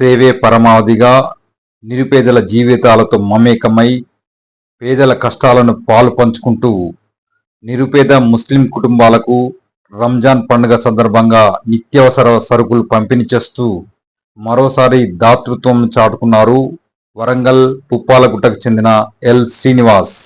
సేవే పరమావధిగా నిరుపేదల జీవితాలతో మమేకమై పేదల కష్టాలను పాలు పంచుకుంటూ నిరుపేద ముస్లిం కుటుంబాలకు రంజాన్ పండుగ సందర్భంగా నిత్యావసర సరుకులు పంపిణీ చేస్తూ మరోసారి దాతృత్వం చాటుకున్నారు వరంగల్ పుప్పాలగుట్టకు చెందిన ఎల్ శ్రీనివాస్.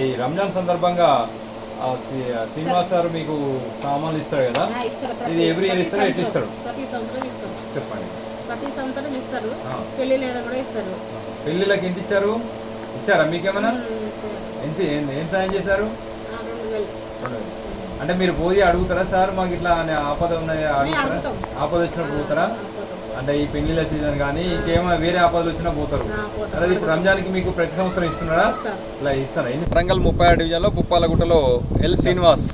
ఈ రంజాన్ సందర్భంగా శ్రీనివాస్ గారు మీకు సామాన్లు ఇస్తాడు కదా ఇస్తారు. ప్రతి- ఇది year ప్రతి ఇస్తారా? ఎట్లా. ఇస్తారు? ప్రతి సంవత్సరం ఇస్తారు చెప్పండి ప్రతి సంవత్సరం కూడా ఇస్తారు పెళ్ళిళ్ళకి ఎంత ఇచ్చారు ఇచ్చారా మీకేమైనా ఎంత ఏం సాయం చేశారు. అంటే మీరు పోయి అడుగుతారా సార్ మాకు ఇట్లా అనే ఆపద ఉన్నాయి. ఆపద వచ్చినప్పుడు పోతారా. అంటే ఈ పెళ్ళిళ్ళ సీజన్ కానీ ఇంకేమైనా వేరే ఆపదలు వచ్చినా పోతారు. అదే ఇప్పుడు రంజాన్కి మీకు ప్రతి సంవత్సరం ఇస్తున్నారా. ఇలా ఇస్తారా? వరంగల్ ముప్పై ఆరు డివిజన్లో పుప్పాలగుట్టలో ఎల్ శ్రీనివాస్.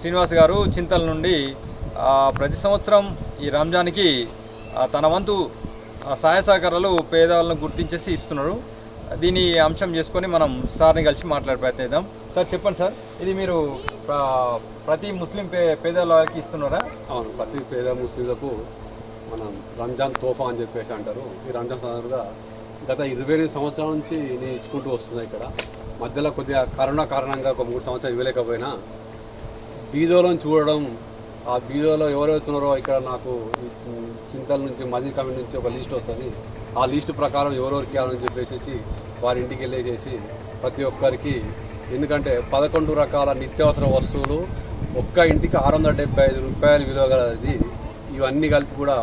శ్రీనివాస్ గారు చింతల నుండి ఆ, ప్రతి సంవత్సరం ఈ రంజాన్కి తన వంతు సహాయ సహకారాలు పేదవాళ్ళను గుర్తించేసి ఇస్తున్నారు. దీని అంశం చేసుకొని మనం సార్ని కలిసి మాట్లాడే ప్రయత్నం చేద్దాం. సార్ చెప్పండి సార్. ఇది మీరు ప్ర- ప్రతి ముస్లిం పే పేదవాళ్ళకి ఇస్తున్నారా? అవును ప్రతి పేద ముస్లింలకు మనం రంజాన్ తోఫా అని చెప్పేసి అంటారు. ఈ రంజాన్ సందర్భంగా గత ఇరవై ఎనిమిది సంవత్సరాల నుంచి నేను ఇచ్చుకుంటూ వస్తున్నాయి ఇక్కడ. మధ్యలో కొద్దిగా కరోనా కారణంగా ఒక మూడు సంవత్సరాలు ఇవ్వలేకపోయినా బీదోలను చూడడం ఆ బీదోలో ఎవరెవరుతున్నారో ఇక్కడ నాకు చింతల నుంచి మజీ కమిటీ నుంచి ఒక లిస్ట్ వస్తుంది. ఆ లిస్ట్ ప్రకారం ఎవరెవరికి వెళ్ళాలని చెప్పేసి వారి ఇంటికి వెళ్ళేసేసి ప్రతి ఒక్కరికి ఎందుకంటే పదకొండు రకాల నిత్యావసర వస్తువులు ఒక్క ఇంటికి ఆరు వందల డెబ్బై ఐదు రూపాయలు విలువ గలది. ఇవన్నీ కలిపి కూడా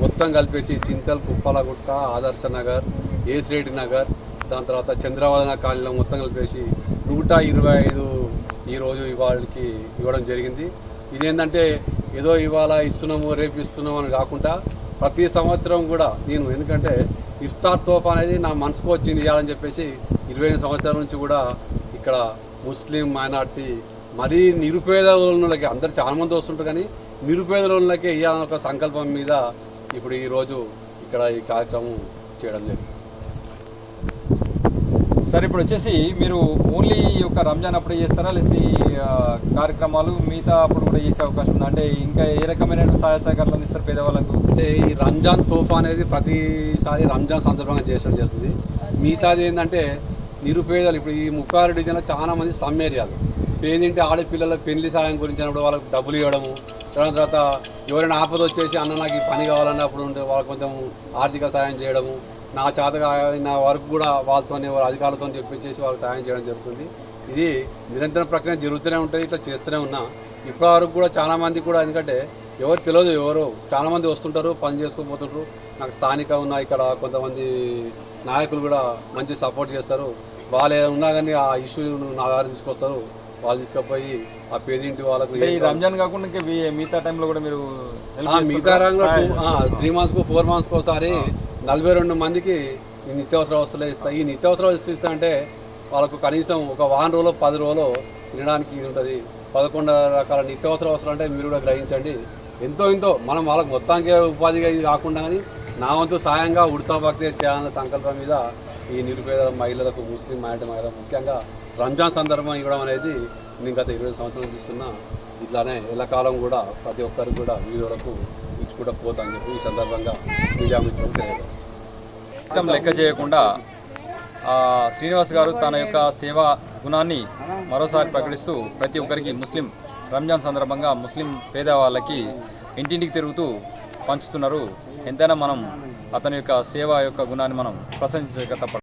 మొత్తం కలిపేసి చింతల్ కుప్పలగుట్ట ఆదర్శ నగర్ ఏసిరెడ్డి నగర్ దాని తర్వాత చంద్రవదన కాలనీలో మొత్తం కలిపేసి నూట ఇరవై ఐదు ఈరోజు ఇవాళకి ఇవ్వడం జరిగింది. ఇదేంటంటే ఏదో ఇవాళ ఇస్తున్నాము రేపు ఇస్తున్నాము అని కాకుండా ప్రతి సంవత్సరం కూడా నేను ఎందుకంటే ఇఫ్తార్ తోఫా అనేది నా మనసుకు వచ్చింది ఇవ్వాలని చెప్పేసి ఇరవై ఐదు సంవత్సరాల నుంచి కూడా ఇక్కడ ముస్లిం మైనార్టీ మరీ నిరుపేదలకి అందరు చాలా మంది వస్తుంటారు కానీ నిరుపేదలకే ఇవ్వాలని ఒక సంకల్పం మీద ఇప్పుడు ఈరోజు ఇక్కడ ఈ కార్యక్రమం చేయడం జరిగింది. సార్ ఇప్పుడు వచ్చేసి మీరు ఓన్లీ ఒక రంజాన్ అప్పుడే చేస్తారా? లేసి కార్యక్రమాలు మిగతా అప్పుడు కూడా చేసే అవకాశం ఉంది? అంటే ఇంకా ఏ రకమైన సహాయ సహకారాలు అందిస్తారు పేదవాళ్ళకు? అంటే ఈ రంజాన్ తోఫా అనేది ప్రతిసారి రంజాన్ సందర్భంగా చేయడం జరుగుతుంది. మిగతాది ఏంటంటే నిరుపేదలు ఇప్పుడు ఈ ముప్పై ఆరు డివిజన్లో చాలా మంది స్లమ్ ఏరియాలు. పేదింటి ఆడపిల్లల పెళ్ళి సాయం గురించి అన్నప్పుడు వాళ్ళకి డబ్బులు ఇవ్వడము. దాని తర్వాత ఎవరైనా ఆపద వచ్చేసి అన్న నాకు ఈ పని కావాలన్నప్పుడు ఉంటే వాళ్ళకి కొంచెం ఆర్థిక సాయం చేయడము. నా చేతగా నా వరకు కూడా వాళ్ళతోనే వాళ్ళ అధికారులతో చెప్పించేసి వాళ్ళకి సాయం చేయడం జరుగుతుంది. ఇది నిరంతర ప్రక్రియ జరుగుతూనే ఉంటుంది ఇట్లా చేస్తూనే ఉన్నా. ఇప్పటి వరకు కూడా చాలామంది కూడా ఎందుకంటే ఎవరు తెలియదు ఎవరు. చాలామంది వస్తుంటారు పని చేసుకోపోతుంటారు. నాకు స్థానిక ఉన్న ఇక్కడ కొంతమంది నాయకులు కూడా మంచి సపోర్ట్ చేస్తారు. వాళ్ళు ఏదైనా ఉన్నా కానీ ఆ ఇష్యూను నా దగ్గర తీసుకొస్తారు. వాళ్ళు తీసుకుపోయి ఆ పేదింటి వాళ్ళకు ఈ రంజాన్ కాకుండా ఇంకా వీ- మిగతా టైంలో కూడా మీరు help ఆ మిగతా? రంగంలో టూ త్రీ మంత్స్కు ఫోర్ మంత్స్కి ఒకసారి నలభై రెండు మందికి ఈ నిత్యావసర వస్తువులే ఇస్తాయి ఈ నిత్యావసర వస్తువులు ఇస్తా అంటే వాళ్ళకు కనీసం ఒక వారం రోజులు పది రోజులు తినడానికి ఇది ఉంటుంది. పదకొండు రకాల నిత్యావసర వస్తువులు అంటే మీరు కూడా గ్రహించండి. ఎంతో ఎంతో మనం వాళ్ళకి మొత్తానికే ఉపాధిగా ఇది కాకుండా కానీ నా వంతు సాయంగా ఉడతా భక్తి చేయాలన్న సంకల్పం మీద ఈ నిరుపేద మహిళలకు ముస్లిం మైనార్టీ మహిళలకు ముఖ్యంగా రంజాన్ సందర్భం ఇవ్వడం అనేది నేను గత ఇరవై సంవత్సరాలు చూస్తున్నా. ఇట్లానే ఎల్లకాలం కూడా ప్రతి ఒక్కరికి కూడా వీడియోలకు ఇచ్చుకుంటూ పోతా చెప్పి ఈ సందర్భంగా మీడియా మిత్రులకు తెలియజేస్తాను లెక్క చేయకుండా శ్రీనివాస్ గారు తన యొక్క సేవా గుణాన్ని మరోసారి ప్రకటిస్తూ ప్రతి ఒక్కరికి ముస్లిం రంజాన్ సందర్భంగా ముస్లిం పేదవాళ్ళకి ఇంటింటికి తిరుగుతూ పంచుతున్నారు. ఎంతైనా మనం అతని యొక్క సేవ యొక్క గుణాన్ని మనం ప్రశంసించక తప్ప